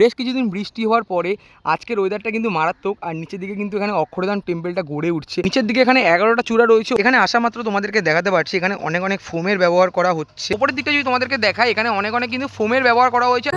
বেশ কিছুদিন বৃষ্টি হওয়ার পরে আজকের ওয়েদারটা কিন্তু মারাত্মক, আর নিচের দিকে কিন্তু এখানে অক্ষরদান টেম্পলটা গড়ে উঠছে। নিচের দিকে এখানে এগারোটা চূড়া রয়েছে, এখানে আসা মাত্র তোমাদেরকে দেখাতে পারছি, এখানে অনেক অনেক ফোমের ব্যবহার করা হচ্ছে। উপরের দিকটা যদি তোমাদেরকে দেখায় এখানে অনেক অনেক কিন্তু ফোমের ব্যবহার করা হয়েছে।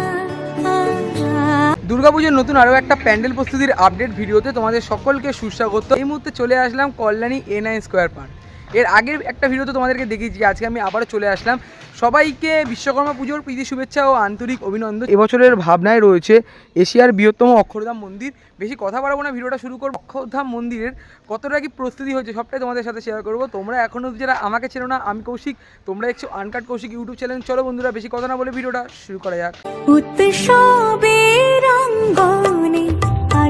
দুর্গাপুজোর নতুন আরও একটা প্যান্ডেল প্রস্তুতির আপডেট ভিডিওতে তোমাদের সকলকে সুস্বাগত। এই মুহূর্তে চলে আসলাম কল্যাণী এ নাইন স্কোয়ার পার্কের আগের একটা ভিডিওতে তোমাদেরকে দেখিয়েছি, আজকে আমি আবারও চলে আসলাম সবাইকে বিশ্বকর্মা পুজোর প্রীতি শুভেচ্ছা ও আন্তরিক অভিনন্দন। এবছরের ভাবনায় রয়েছে এশিয়ার বৃহত্তম অক্ষরধাম মন্দির। বেশি কথা বাড়াবো না, ভিডিওটা শুরু করব। অক্ষরধাম মন্দিরের কতটা কি প্রস্তুতি হয়েছে সবটাই তোমাদের সাথে শেয়ার করব। তোমরা এখনও যারা আমাকে চেনো না, আমি কৌশিক। তোমরা দেখছ আনকাট কৌশিক ইউটিউব চ্যানেল চলো বন্ধুরা, বেশি কথা না বলে ভিডিওটা শুরু করা যাক।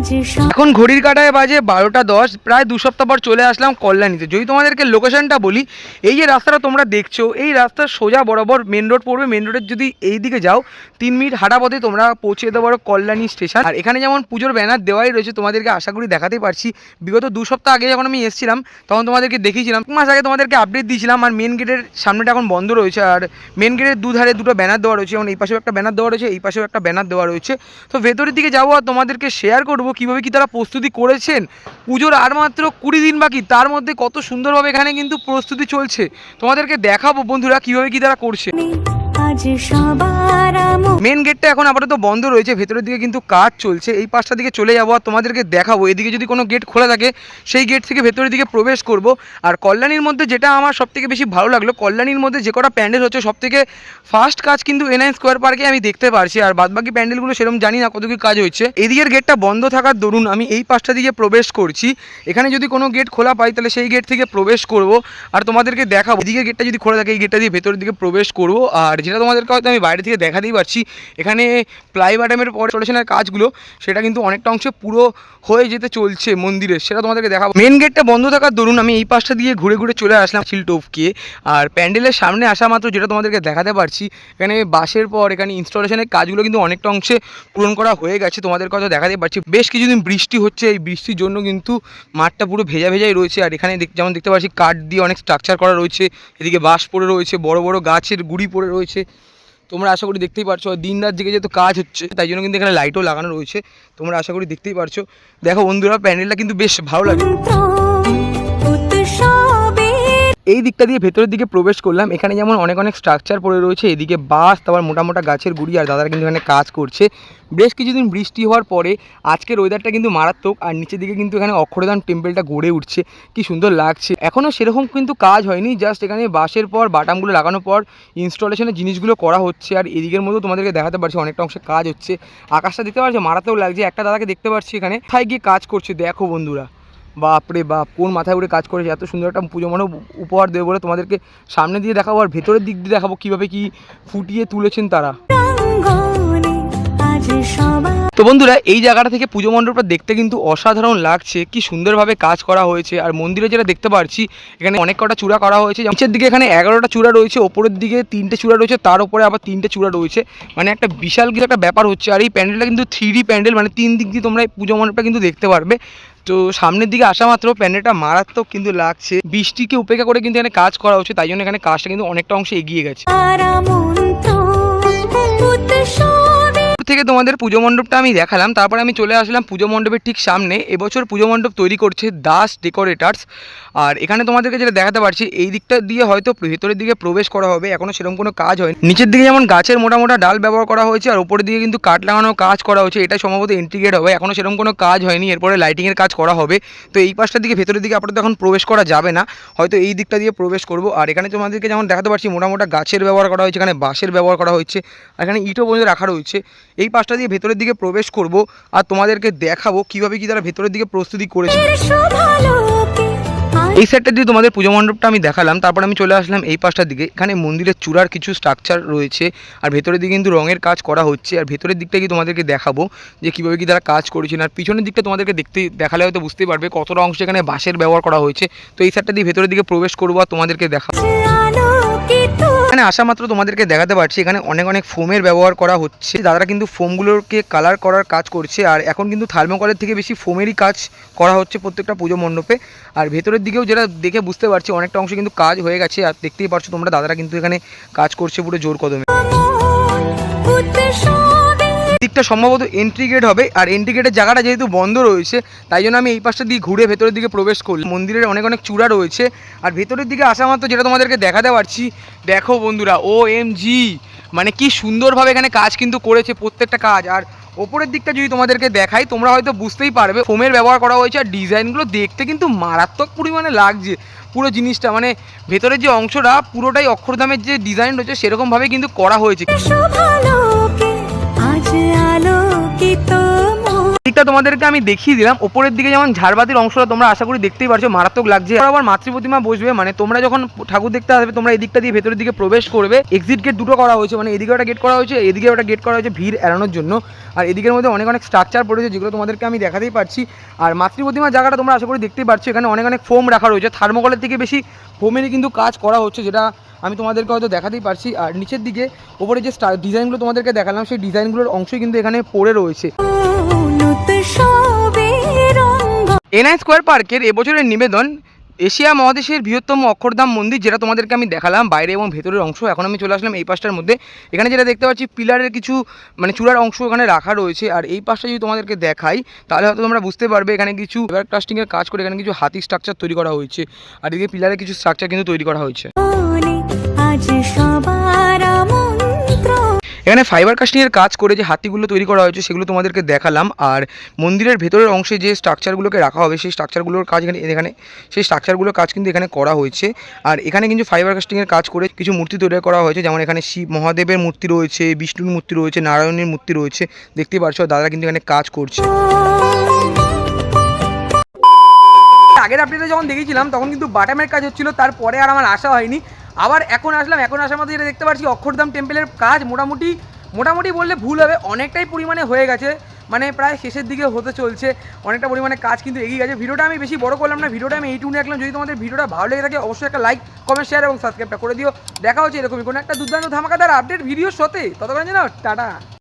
এখন ঘড়ির কাটায় বাজে বারোটা দশ, প্রায় দু সপ্তাহ পর চলে আসলাম কল্যাণীতে। যদি তোমাদেরকে লোকেশনটা বলি, এই যে রাস্তাটা তোমরা দেখছ, এই রাস্তার সোজা বরাবর মেন রোড পড়বে। মেন রোডের যদি এই দিকে যাও, তিন মিনিট হাঁটা পথে তোমরা পৌঁছে যেতে পারো কল্যাণী স্টেশন আর এখানে যেমন পুজোর ব্যানার দেওয়াই রয়েছে, তোমাদেরকে আশা করি দেখাতেই পারছি। বিগত দু সপ্তাহ আগে যখন আমি এসেছিলাম, তখন তোমাদেরকে দেখিয়েছিলাম। মাস আগে তোমাদেরকে আপডেট দিয়েছিলাম, আর মেন গেটের সামনেটা এখন বন্ধ রয়েছে। আর মেন গেটের দুধারে দুটো ব্যানার দেওয়া রয়েছে, যেমন এই পাশেও একটা ব্যানার দেওয়া রয়েছে, এই পাশেও একটা ব্যানার দেওয়া রয়েছে। তো ভেতরের দিকে যাব আর তোমাদেরকে শেয়ার করব কীভাবে কি তারা প্রস্তুতি করেছেন? পুজোর আর মাত্র কুড়ি দিন বাকি, তার মধ্যে কত সুন্দরভাবে এখানে কিন্তু প্রস্তুতি চলছে। তোমাদেরকে দেখাবো বন্ধুরা কীভাবে কি তারা করছে। মেন গেটটা এখন আপাতত বন্ধ রয়েছে, ভেতরের দিকে কিন্তু কাজ চলছে। এই পাশটা দিকে চলে যাব আর তোমাদেরকে দেখাবো। এদিকে যদি কোনো গেট খোলা থাকে, সেই গেট থেকে ভেতরের দিকে প্রবেশ করব। আর কল্যাণীর মধ্যে যেটা আমার সবথেকে বেশি ভালো লাগল, কল্যাণীর মধ্যে যে কটা প্যান্ডেল হচ্ছে, সবথেকে ফার্স্ট কাজ কিন্তু এনআইন স্কোয়ার পার্কে আমি দেখতে পারছি। আর বাদবাকি প্যান্ডেলগুলো সেরকম জানি না কত কি কাজ হচ্ছে এদিকের গেটটা বন্ধ থাকার দরুন আমি এই পাশটা দিকে প্রবেশ করছি। এখানে যদি কোনো গেট খোলা পাই, তাহলে সেই গেট থেকে প্রবেশ করব। আর তোমাদেরকে দেখাবো। এদিকে গেটটা যদি খোলা থাকে, এই গেটটা দিয়ে ভেতরের দিকে প্রবেশ করব। আর যেটা তোমাদেরকে হয়তো আমি বাইরে থেকে দেখাতেই পারছি। এখানে প্লাই বাটামের পরে সলিউশনের কাজগুলো, সেটা কিন্তু অনেকটা অংশে পুরো হয়ে যেতে চলছে মন্দিরের, সেটা তোমাদেরকে দেখাবো। মেন গেটটা বন্ধ থাকার দরুন আমি এই পাশটা দিয়ে ঘুরে ঘুরে চলে আসলাম চিল টপকে। আর প্যান্ডেলের সামনে আসা মাত্র যেটা তোমাদেরকে দেখাতে পারছি, এখানে বাসের পর, এখানে ইনস্টলেশনের কাজগুলো কিন্তু অনেকটা অংশে পূরণ করা হয়ে গেছে, তোমাদেরকে হয়তো দেখাতে পারছি। বেশ কিছুদিন বৃষ্টি হচ্ছে, এই বৃষ্টির জন্য কিন্তু মাঠটা পুরো ভেজা ভেজাই রয়েছে, আর এখানে যেমন দেখতে পাচ্ছি কাঠ দিয়ে অনেক স্ট্রাকচার করা রয়েছে, এদিকে বাঁশ পড়ে রয়েছে, বড় বড় গাছের গুড়ি পড়ে রয়েছে তোমরা আশা করি দেখতেই পারছ দিন রাত জেগে যেহেতু কাজ হচ্ছে, তাই জন্য কিন্তু এখানে লাইটও লাগানো রয়েছে, তোমরা আশা করি দেখতেই পারছ। দেখো বন্ধুরা, প্যান্ডেলটা কিন্তু বেশ ভালো লাগে। এই দিকটা দিয়ে ভেতরের দিকে প্রবেশ করলাম। এখানে যেমন অনেক অনেক স্ট্রাকচার পড়ে রয়েছে। এদিকে বাস, তারপর মোটা মোটা গাছের গুড়ি আর দাদারা কিন্তু এখানে কাজ করছে। বেশ কিছুদিন বৃষ্টি হওয়ার পরে আজকের ওয়েদারটা কিন্তু মারাত্মক আর নিচের দিকে কিন্তু এখানে অক্ষরদান টেম্পলটা গড়ে উঠছে। কি সুন্দর লাগছে। এখনও সেরকম কিন্তু কাজ হয়নি। জাস্ট এখানে বাসের পর, বাটামগুলো লাগানোর পর ইনস্টলেশনের জিনিসগুলো করা হচ্ছে। আর এদিকের মধ্যে তোমাদেরকে দেখাতে পারছি অনেকটা অংশে কাজ হচ্ছে। আকাশটা দেখতে পাচ্ছ? মারাত্মক লাগছে। একটা দাদাকে দেখতে পাচ্ছি এখানে। কোথায় গিয়ে কাজ করছে? দেখো বন্ধুরা। বাপরে বাপ, কোন মাথায় উঠে কাজ করেছে? এত সুন্দর একটা পুজো মনে উপহার দেবো বলে তোমাদেরকে সামনে দিয়ে দেখাবো আর ভেতরের দিক দিয়ে দেখাবো কীভাবে কি ফুটিয়ে তুলেছেন তারা। তো বন্ধুরা, এই জায়গাটা থেকে পুজো মণ্ডপটা দেখতে কিন্তু অসাধারণ লাগছে। কি সুন্দরভাবে কাজ করা হয়েছে। আর মন্দিরে যেটা দেখতে পারছি, এখানে অনেক কটা চূড়া করা হয়েছে। নিচের দিকে এখানে এগারোটা চূড়া রয়েছে, ওপরের দিকে তিনটে চূড়া রয়েছে, তার উপরে আবার তিনটে চূড়া রয়েছে। মানে একটা বিশাল কিছু একটা ব্যাপার হচ্ছে। আর এই প্যান্ডেলটা কিন্তু থ্রি প্যান্ডেল মানে তিন দিক দিয়ে তোমরা এই পুজো মণ্ডপটা কিন্তু দেখতে পারবে। তো সামনের দিকে আসা মাত্র প্যান্ডেলটা মারাত্মক কিন্তু লাগছে। বৃষ্টিকে উপেক্ষা করে কিন্তু এখানে কাজ করা উচিত তাই জন্য এখানে কাজটা কিন্তু অনেকটা অংশে এগিয়ে গেছে। থেকে তোমাদের পুজো মণ্ডপটা আমি দেখালাম। তারপরে আমি চলে আসলাম পুজো মণ্ডপের ঠিক সামনে। এবছর পুজো মণ্ডপ তৈরি করছে দাস ডেকোরেটার্স। আর এখানে তোমাদেরকে যেটা দেখাতে পারছি, এই দিকটা দিয়ে হয়তো ভেতরের দিকে প্রবেশ করা হবে। এখনও সেরকম কোনো কাজ হয়নি। নিচের দিকে যেমন গাছের মোটা মোটা ডাল ব্যবহার করা হয়েছে, আর উপরের দিকে কিন্তু কাঠ লাগানোর কাজ করা হয়েছে। এটা সম্ভবত ইন্টিগ্রেট হবে। এখনও সেরকম কোনো কাজ হয়নি। এরপরে লাইটিংয়ের কাজ করা হবে। তো এই পাশটার দিকে ভেতরের দিকে আপাতত এখন প্রবেশ করা যাবে না। হয়তো এই দিকটা দিয়ে প্রবেশ করব। আর এখানে তোমাদেরকে যেমন দেখাতে পারছি মোটা মোটা গাছের ব্যবহার করা হয়েছে, এখানে বাঁশের ব্যবহার করা হয়েছে। এখানে ইটও পর্যন্ত রাখা রয়েছে। এই পাশটা দিয়ে ভেতরের দিকে প্রবেশ করব আর তোমাদেরকে দেখাবো কীভাবে কি তারা ভেতরের দিকে প্রস্তুতি করেছে। এই সাইডটা দিয়ে তোমাদের পুজো মণ্ডপটা আমি দেখালাম তারপর আমি চলে আসলাম এই পাশটার দিকে। এখানে মন্দিরের চূড়ার কিছু স্ট্রাকচার রয়েছে আর ভেতরের দিকে কিন্তু রঙের কাজ করা হচ্ছে আর ভেতরের দিকটা কি তোমাদেরকে দেখাবো যে কীভাবে কি তারা কাজ করেছেন আর পিছনের দিকটা তোমাদেরকে দেখতে দেখালে হয়তো বুঝতেই পারবে কতটা অংশ এখানে বাঁশের ব্যবহার করা হয়েছে। তো এই সাইডটা দিয়ে ভেতরের দিকে প্রবেশ করব আর তোমাদেরকে দেখাবো এখানে আসা মাত্র তোমাদেরকে দেখাতে পারছি, এখানে অনেক অনেক ফোমের ব্যবহার করা হচ্ছে। দাদারা কিন্তু ফোমগুলোকে কালার করার কাজ করছে, আর এখন কিন্তু থার্মোকলের থেকে বেশি ফোমেরই কাজ করা হচ্ছে প্রত্যেকটা পুজো মণ্ডপে। আর ভেতরের দিকেও যেটা দেখে বুঝতে পারছি, অনেকটা অংশ কিন্তু কাজ হয়ে গেছে, আর দেখতেই পারছ তোমরা, দাদারা কিন্তু এখানে কাজ করছে পুরো জোর কদমে। দিকটা সম্ভবত এন্ট্রি গেট হবে। আর এন্ট্রি গেটের জায়গাটা যেহেতু বন্ধ রয়েছে, তাই জন্য আমি এই পাশটা দিয়ে ঘুরে ভেতরের দিকে প্রবেশ করলাম। মন্দিরের অনেক অনেক চূড়া রয়েছে। আর ভেতরের দিকে আসা মাত্র যেটা তোমাদেরকে দেখাতে পারছি, দেখো বন্ধুরা ও এম জি মানে কি সুন্দরভাবে এখানে কাজ কিন্তু করেছে প্রত্যেকটা কাজ। আর ওপরের দিকটা যদি তোমাদেরকে দেখাই, তোমরা হয়তো বুঝতেই পারবে, ফোমের ব্যবহার করা হয়েছে আর ডিজাইনগুলো দেখতে কিন্তু মারাত্মক পরিমাণে লাগছে। পুরো জিনিসটা মানে ভেতরের যে অংশটা, পুরোটাই অক্ষরধামের যে ডিজাইন রয়েছে, সেরকমভাবে কিন্তু করা হয়েছে। kita দিকটা তোমাদেরকে আমি দেখিয়ে দিলাম। ওপরের দিকে যেমন ঝাড়বাতির অংশটা তোমরা আশা করি দেখতেই পারছ, মারাত্মক লাগছে। আবার মাতৃ প্রতিমা বসবে মানে তোমরা যখন ঠাকুর দেখতে আসবে, তোমরা এদিকটা দিয়ে ভেতরের দিকে প্রবেশ করবে। এক্সিট গেট দুটো করা হয়েছে মানে এদিকে একটা গেট করা হয়েছে, এদিকে একটা গেট করা হয়েছে ভিড় এড়ানোর জন্য। আর এদিকের মধ্যে অনেক অনেক স্ট্রাকচার পড়েছে, যেগুলো তোমাদেরকে আমি দেখাতেই পারছি। আর মাতৃ প্রতিমার জায়গাটা তোমরা আশা করি দেখতেই পারছ, এখানে অনেক অনেক ফোম রাখা রয়েছে। থার্মোকলের থেকে বেশি ফোমেরই কিন্তু কাজ করা হচ্ছে, যেটা আমি তোমাদেরকে হয়তো দেখাতেই পারছি। আর নিচের দিকে ওপরে যে ডিজাইনগুলো তোমাদেরকে দেখালাম, সেই ডিজাইনগুলোর অংশই কিন্তু এখানে পড়ে রয়েছে। এনআই স্কোয়ার পার্কের এবছরের নিবেদন, এশিয়া মহাদেশের বৃহত্তম অক্ষরধাম মন্দির যেটা তোমাদেরকে আমি দেখালাম, বাইরে এবং ভেতরের অংশ। এখন আমি চলে আসলাম এই পাশটার মধ্যে। এখানে যেটা দেখতে পাচ্ছি, পিলারের কিছু মানে চূড়ার অংশ এখানে রাখা রয়েছে। আর এই পাশটা যদি তোমাদেরকে দেখাই, তাহলে হয়তো তোমরা বুঝতে পারবে, এখানে কিছু এবার কাস্টিংয়ের কাজ করে এখানে কিছু হাতি স্ট্রাকচার তৈরি করা হয়েছে। আর এদিকে পিলারের কিছু স্ট্রাকচার কিন্তু তৈরি করা হয়েছে। মন্ত্র এখানে ফাইবার কাস্টিংয়ের কাজ করে যে হাতিগুলো তৈরি করা হয়েছে সেগুলো তোমাদেরকে দেখালাম। আর মন্দিরের ভেতরের অংশে যে স্ট্রাকচারগুলোকে রাখা হবে, সেই স্ট্রাকচারগুলোর কাজ এখানে এখানে, সেই স্ট্রাকচারগুলোর কাজ কিন্তু এখানে করা হয়েছে। আর এখানে কিন্তু ফাইবার কাস্টিংয়ের কাজ করে কিছু মূর্তি তৈরি করা হয়েছে, যেমন এখানে শিব, মহাদেবের মূর্তি রয়েছে, বিষ্ণুর মূর্তি রয়েছে, নারায়ণের মূর্তি রয়েছে। দেখতেই পারছ দাদা কিন্তু এখানে কাজ করছে। আগের আপডেটে যখন দেখেছিলাম তখন কিন্তু বাটামের কাজ হচ্ছিল, তারপরে আর আমার আশা হয়নি। আবার এখন আসলাম, এখন আসার মধ্যে যেটা দেখতে পাচ্ছি, অক্ষরধাম টেম্পেলের কাজ মোটামুটি মোটামুটি বললে ভুল হবে, অনেকটাই পরিমাণে হয়ে গেছে মানে প্রায় শেষের দিকে হতে চলছে, অনেকটা পরিমাণে কাজ কিন্তু এগিয়ে গেছে। ভিডিওটা আমি বেশি বড় করলাম না, ভিডিওটা আমি এইটুকু রাখলাম। যদি তোমাদের ভিডিওটা ভালো লেগে থাকে, অবশ্যই একটা লাইক কমেন্ট শেয়ার এবং সাবস্ক্রাইবটা করে দিও। দেখা হচ্ছে এরকমই কোনো একটা দুর্দান্ত ধামাকাদার আপডেট ভিডিও সতে ততক্ষণ জানো টাটা।